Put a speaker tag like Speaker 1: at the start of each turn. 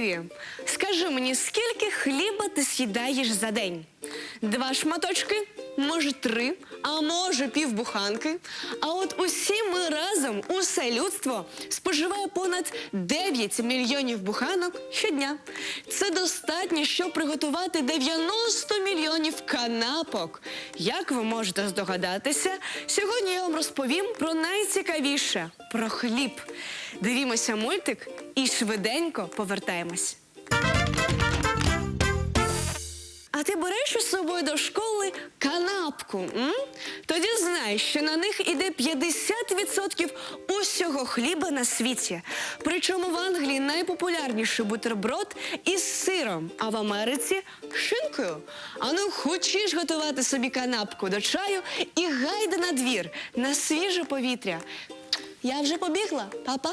Speaker 1: ти, скажи мені, скільки хліба ти з'їдаєш за день? Два шматочки, може три, а може півбуханки. А от усі ми разом, усе людство, споживає понад 9 мільйонів буханок щодня. Це достатньо, щоб приготувати 90 мільйонів канапок. Як ви можете здогадатися, сьогодні я вам розповім про найцікавіше про хліб. Дивімося мультик і швиденько повертаємось. А ти береш із собою до школи канапку. М? Тоді знай, що на них іде 50% усього хліба на світі. Причому в Англії найпопулярніший бутерброд із сиром, а в Америці шинкою. А ну хочеш готувати собі канапку до чаю і гайда на двір на свіже повітря. Я вже побігла, папа.